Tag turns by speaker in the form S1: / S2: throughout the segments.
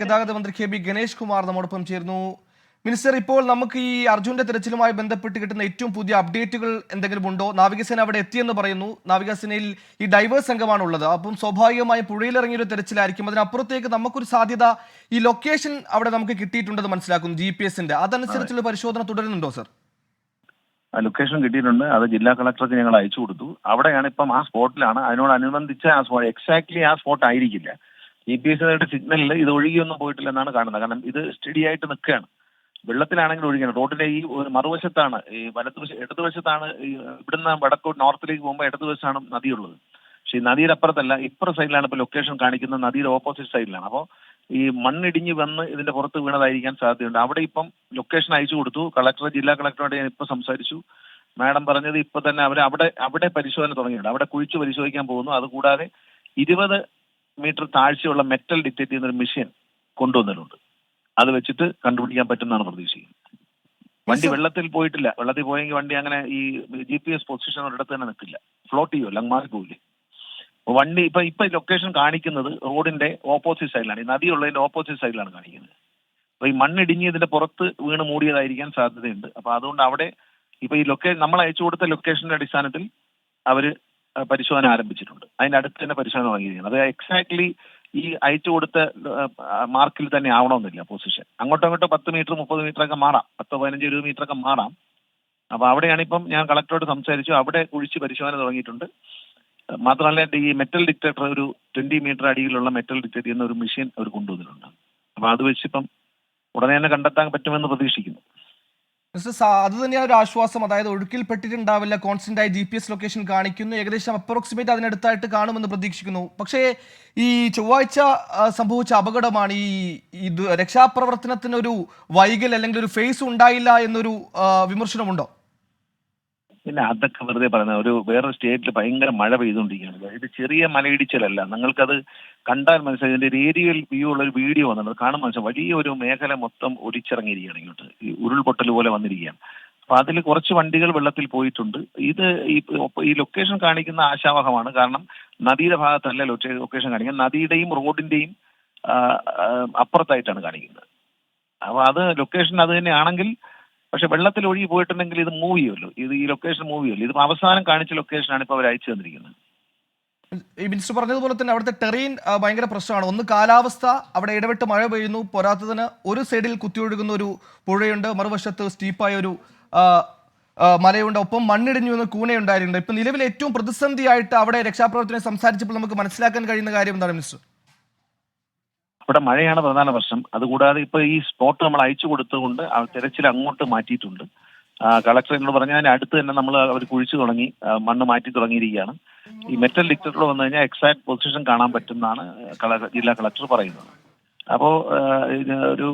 S1: ഗതാഗത മന്ത്രി K B Ganesh Kumar നമ്മോടൊപ്പം ചേർന്നു മിനിസ്റ്റർ ഇപ്പോൾ നമുക്ക് ഈ അർജുന്റെ തിരച്ചിലുമായി ബന്ധപ്പെട്ട് കിട്ടുന്ന ഏറ്റവും പുതിയ അപ്ഡേറ്റുകൾ എന്തെങ്കിലും ഉണ്ടോ? നാവികസേന അവിടെ എത്തിയെന്ന് പറയുന്നു. നാവികസേനയിൽ ഈ ഡൈവേഴ്സ് സംഘമാണ് ഉള്ളത് അപ്പം സ്വാഭാവികമായും പുഴയിലിറങ്ങിയൊരു തിരച്ചിലായിരിക്കും. അതിനപ്പുറത്തേക്ക് നമുക്കൊരു സാധ്യത ഈ ലൊക്കേഷൻ അവിടെ നമുക്ക് കിട്ടിയിട്ടുണ്ടെന്ന് മനസ്സിലാക്കുന്നു ജി പി എസിന്റെ അതനുസരിച്ചുള്ള പരിശോധന തുടരുന്നുണ്ടോ സർ?
S2: ലൊക്കേഷൻ കിട്ടിയിട്ടുണ്ട്. അത് ജില്ലാ കളക്ടർക്ക് ഞങ്ങൾ അയച്ചു കൊടുത്തു. അവിടെയാണ് ഇപ്പം ആ സ്പോട്ടിലാണ്. അതിനോടനുബന്ധിച്ച് ആ എക്സാക്ട്ലി ആ സ്പോട്ട് ആയിരിക്കില്ല. ജി പി എസ് സിഗ്നലിൽ ഇത് ഒഴുകിയൊന്നും പോയിട്ടില്ല എന്നാണ് കാണുന്നത്. കാരണം ഇത് സ്റ്റഡി ആയിട്ട് നിൽക്കുകയാണ്. വെള്ളത്തിലാണെങ്കിൽ ഒഴുകിയാണ്. റോഡിന്റെ ഈ മറുവശത്താണ് ഈ വലത്തുവശ ഇടതുവശത്താണ് ഇവിടുന്ന് വടക്കോട്ട് നോർത്തിലേക്ക് പോകുമ്പോൾ ഇടതുവശത്താണ് നദിയുള്ളത്. പക്ഷെ ഈ നദിയുടെ അപ്പുറത്തല്ല ഇപ്പുറ സൈഡിലാണ് ഇപ്പോൾ ലൊക്കേഷൻ കാണിക്കുന്നത് നദിയുടെ ഓപ്പോസിറ്റ് സൈഡിലാണ് അപ്പോൾ ഈ മണ്ണിടിഞ്ഞ് വന്ന് ഇതിന്റെ പുറത്ത് വീണതായിരിക്കാൻ സാധ്യതയുണ്ട്. അവിടെ ഇപ്പം ലൊക്കേഷൻ അയച്ചു കൊടുത്തു. കളക്ടർ ജില്ലാ കളക്ടറോട് ഞാൻ ഇപ്പൊ സംസാരിച്ചു. മാഡം പറഞ്ഞത് ഇപ്പൊ തന്നെ അവർ അവിടെ അവിടെ പരിശോധന തുടങ്ങിയിട്ടുണ്ട്. അവിടെ കുഴിച്ചു പരിശോധിക്കാൻ പോകുന്നു. അതുകൂടാതെ ഇരുപത് മീറ്റർ താഴ്ചയുള്ള മെറ്റൽ ഡിറ്റക്ട് ചെയ്യുന്ന ഒരു മെഷീൻ കൊണ്ടുവന്നിട്ടുണ്ട്. അത് വെച്ചിട്ട് കണ്ടുപിടിക്കാൻ പറ്റുന്നതാണ് പ്രതീക്ഷിക്കുന്നത്. വണ്ടി വെള്ളത്തിൽ പോയിട്ടില്ല. വെള്ളത്തിൽ പോയെങ്കിൽ വണ്ടി അങ്ങനെ ഈ ജി പി എസ് പൊസിഷൻ ഒരിടത്ത് തന്നെ നിൽക്കില്ല. ഫ്ലോട്ട് ചെയ്യുമല്ലോ അങ്ങ് മാറി പോവില്ലേ? വണ്ടി ഇപ്പൊ ഇപ്പൊ ലൊക്കേഷൻ കാണിക്കുന്നത് റോഡിന്റെ ഓപ്പോസിറ്റ് സൈഡിലാണ് ഈ നദിയുള്ളതിന്റെ ഓപ്പോസിറ്റ് സൈഡിലാണ് കാണിക്കുന്നത്. അപ്പൊ ഈ മണ്ണിടിഞ്ഞ് ഇതിന്റെ പുറത്ത് വീണ് മൂടിയതായിരിക്കാൻ സാധ്യതയുണ്ട്. അപ്പൊ അതുകൊണ്ട് അവിടെ ഇപ്പൊ ഈ ലൊക്കേഷൻ നമ്മൾ അയച്ചു കൊടുത്ത ലൊക്കേഷന്റെ അടിസ്ഥാനത്തിൽ അവർ പരിശോധന ആരംഭിച്ചിട്ടുണ്ട്. അതിന്റെ അടുത്ത് തന്നെ പരിശോധന തുടങ്ങിയിരിക്കുന്നത് അത് എക്സാക്ട്ലി ഈ അയച്ചു കൊടുത്ത മാർക്കിൽ തന്നെ ആവണമെന്നില്ല പൊസിഷൻ അങ്ങോട്ടും അങ്ങോട്ടും പത്ത് മീറ്റർ മുപ്പത് മീറ്റർ ഒക്കെ മാറാം. പത്ത് പതിനഞ്ച് ഇരുപത് മീറ്റർ ഒക്കെ മാറാം. അപ്പൊ അവിടെയാണ് ഇപ്പം ഞാൻ കളക്ടറോട് സംസാരിച്ചു. അവിടെ കുഴിച്ച് പരിശോധന തുടങ്ങിയിട്ടുണ്ട്. മാത്രമല്ല ഈ മെറ്റൽ ഡിറ്റക്ടർ ഒരു ട്വന്റി മീറ്റർ അടിയിലുള്ള മെറ്റൽ ഡിറ്റക്ട് ചെയ്യുന്ന ഒരു മെഷീൻ അവർ കൊണ്ടുവന്നിട്ടുണ്ട്. അപ്പൊ അത് വെച്ചിപ്പം ഉടനെ തന്നെ കണ്ടെത്താൻ പറ്റുമെന്ന് പ്രതീക്ഷിക്കുന്നു.
S1: അത് തന്നെയാണ് ഒരു ആശ്വാസം. അതായത് ഒഴുക്കിൽപ്പെട്ടിട്ടുണ്ടാവില്ല കോൺസ്റ്റന്റ് ആയി ജി പി എസ് ലൊക്കേഷൻ കാണിക്കുന്നു ഏകദേശം അപ്രോക്സിമേറ്റ് അതിനടുത്തായിട്ട് കാണുമെന്ന് പ്രതീക്ഷിക്കുന്നു. പക്ഷേ ഈ ചൊവ്വാഴ്ച സംഭവിച്ച അപകടമാണ് ഈ ഇത് രക്ഷാപ്രവർത്തനത്തിന് ഒരു വൈകൽ അല്ലെങ്കിൽ ഒരു ഫേസ് ഉണ്ടായില്ല എന്നൊരു വിമർശനമുണ്ടോ?
S2: പിന്നെ അതൊക്കെ വെറുതെ പറയുന്നത് ഒരു വേറൊരു സ്റ്റേറ്റിൽ ഭയങ്കര മഴ പെയ്തുകൊണ്ടിരിക്കുകയാണ്. ഇത് ചെറിയ മലയിടിച്ചിലല്ല. നിങ്ങൾക്കത് കണ്ടാൽ മനസ്സിലായി. ഇതിന്റെ ഒരു ഏരിയൽ വ്യൂ ഉള്ള ഒരു വീഡിയോ വന്നത് കാണാൻ മനസ്സിലായി. വലിയ ഒരു മേഖല മൊത്തം ഒലിച്ചിറങ്ങിയിരിക്കുകയാണ് ഇങ്ങോട്ട്. ഈ ഉരുൾപൊട്ടൽ പോലെ വന്നിരിക്കുകയാണ്. അപ്പൊ അതിൽ കുറച്ച് വണ്ടികൾ വെള്ളത്തിൽ പോയിട്ടുണ്ട്. ഇത് ഈ ലൊക്കേഷൻ കാണിക്കുന്ന ആശാവഹമാണ്. കാരണം നദിയുടെ ഭാഗത്തല്ല ലൊക്കേഷൻ കാണിക്കുന്നത്. നദിയുടെയും റോഡിന്റെയും അപ്പുറത്തായിട്ടാണ് കാണിക്കുന്നത്. അപ്പൊ അത് ലൊക്കേഷൻ അത് തന്നെയാണെങ്കിൽ പക്ഷെ വെള്ളത്തിൽ ഒഴുകി പോയിട്ടുണ്ടെങ്കിൽ ഇത് മൂവ് ചെയ്യുമല്ലോ. ഇത് ഈ ലൊക്കേഷൻ മൂവ് ചെയ്യുമല്ലോ. ഇത് അവസാനം കാണിച്ച ലൊക്കേഷനാണ് ഇപ്പോൾ അവർ അയച്ചു തന്നിരിക്കുന്നത്.
S1: ഈ മിനിസ്റ്റർ പറഞ്ഞതുപോലെ തന്നെ അവിടുത്തെ ടെറീൻ ഭയങ്കര പ്രശ്നമാണ്. ഒന്ന് കാലാവസ്ഥ അവിടെ ഇടവിട്ട് മഴ പെയ്യുന്നു. പോരാത്തതിന് ഒരു സൈഡിൽ കുത്തിയൊഴുകുന്ന ഒരു പുഴയുണ്ട്. മറുവശത്ത് സ്റ്റീപ്പായ ഒരു മലയുണ്ട്. ഒപ്പം മണ്ണിടിഞ്ഞു എന്ന് കൂനയുണ്ടായിട്ടുണ്ട്. ഇപ്പൊ നിലവിൽ ഏറ്റവും പ്രതിസന്ധിയായിട്ട് അവിടെ രക്ഷാപ്രവർത്തനം സംസാരിച്ചപ്പോൾ നമുക്ക് മനസ്സിലാക്കാൻ കഴിയുന്ന കാര്യം എന്താണ് മിനിസ്റ്റർ?
S2: ഇവിടെ മഴയാണ് പ്രധാന പ്രശ്നം. അതുകൂടാതെ ഇപ്പൊ ഈ സ്പോട്ട് നമ്മൾ അയച്ചു കൊടുത്തുകൊണ്ട് തിരച്ചിൽ അങ്ങോട്ട് മാറ്റിയിട്ടുണ്ട്. കളക്ടർ എന്നോട് പറഞ്ഞാൽ അടുത്ത് തന്നെ നമ്മൾ അവർ കുഴിച്ചു തുടങ്ങി മണ്ണ് മാറ്റി തുടങ്ങിയിരിക്കുകയാണ്. ഈ മെറ്റൽ ഡിറ്റക്ടർ വന്നു കഴിഞ്ഞാൽ എക്സാക്ട് പൊസിഷൻ കാണാൻ പറ്റുമെന്നാണ് ജില്ലാ കളക്ടർ പറയുന്നത്. അപ്പോ ഒരു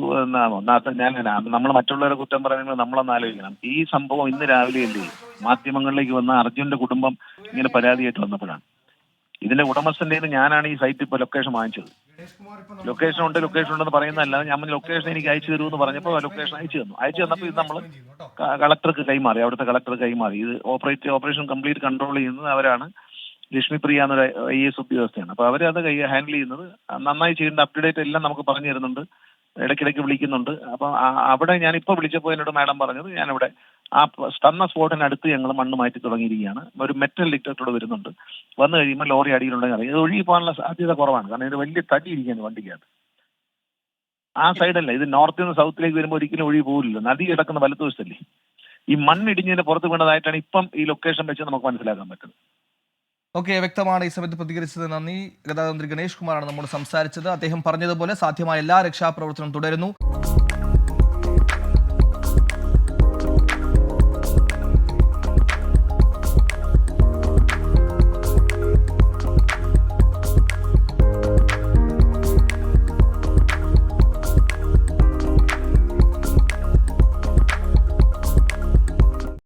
S2: ഞാൻ നമ്മൾ മറ്റുള്ളവരെ കുറ്റം പറയുന്നത് നമ്മളൊന്ന് ആലോചിക്കണം. ഈ സംഭവം ഇന്ന് രാവിലെ അല്ലേ മാധ്യമങ്ങളിലേക്ക് വന്ന അർജുന്റെ കുടുംബം ഇങ്ങനെ പരാതിയായിട്ട് വന്നപ്പോഴാണ്. ഇതിന്റെ ഉടമസ്ഥന്റെ ഞാനാണ് ഈ സൈറ്റ് ഇപ്പൊ ലൊക്കേഷൻ വാങ്ങിച്ചത്. ലൊക്കേഷൻ ഉണ്ട് ലൊക്കേഷൻ ഉണ്ടെന്ന് പറയുന്നതല്ല ഞാൻ ലൊക്കേഷൻ എനിക്ക് അയച്ചു എന്ന് പറഞ്ഞപ്പോൾ ലൊക്കേഷൻ അയച്ചു തന്നു അയച്ചു തന്നപ്പോൾ ഇത് നമ്മൾ കളക്ടർക്ക് കൈമാറി അവിടുത്തെ കളക്ടർ കൈമാറി ഇത് ഓപ്പറേറ്റ് ഓപ്പറേഷൻ കംപ്ലീറ്റ് കൺട്രോൾ ചെയ്യുന്നത് അവരാണ് ലക്ഷ്മിപ്രിയ എന്നൊരു ഐ എസ് ഉദ്യോഗസ്ഥയാണ് അപ്പൊ അവരത് കൈ ഹാൻഡിൽ ചെയ്യുന്നത് നന്നായി ചെയ്യേണ്ട അപ്ഡേറ്റ് ടു ഡേറ്റ് എല്ലാം നമുക്ക് പറഞ്ഞു തരുന്നുണ്ട് ഇടയ്ക്കിടയ്ക്ക് വിളിക്കുന്നുണ്ട്. അപ്പൊ അവിടെ ഞാൻ ഇപ്പൊ വിളിച്ചപ്പോൾ എന്നോട് മാഡം പറഞ്ഞത് ഞാനിവിടെ ആ സ്തന്ന തന്ന സ്പോട്ടിന് അടുത്ത് ഞങ്ങൾ മണ്ണ് മാറ്റി തുടങ്ങിയിരിക്കുകയാണ്. ഒരു മെറ്റൽ ഡിറ്റക്ടർ വരുന്നുണ്ട്. വന്നു കഴിയുമ്പോൾ ലോറി അടിയിലുണ്ടെങ്കിൽ അറിയാം. ഇത് ഒഴുകി പോകാനുള്ള സാധ്യത കുറവാണ്. കാരണം ഇത് വലിയ തടി ഇരിക്കുകയാണ് വണ്ടിക്കകത്ത്. ആ സൈഡല്ല ഇത് നോർത്തിൽ നിന്ന് സൗത്തിലേക്ക് വരുമ്പോൾ ഒരിക്കലും ഒഴുകി പോകില്ലല്ലോ നദി കിടക്കുന്ന വലത്തുവശത്തല്ലേ ഈ മണ്ണിടിഞ്ഞതിന് പുറത്ത് വീണതായിട്ടാണ് ഇപ്പം ഈ ലൊക്കേഷൻ വെച്ച് നമുക്ക് മനസ്സിലാക്കാൻ പറ്റുന്നത്.
S1: ഓക്കെ വ്യക്തമാണ് ഈ സമയത്ത് പ്രതികരിച്ചത്. നന്ദി. ഗതാഗത മന്ത്രി ഗണേഷ് കുമാറാണ് നമ്മോട് സംസാരിച്ചത്. അദ്ദേഹം പറഞ്ഞതുപോലെ സാധ്യമായ എല്ലാ രക്ഷാപ്രവർത്തനവും തുടരുന്നു.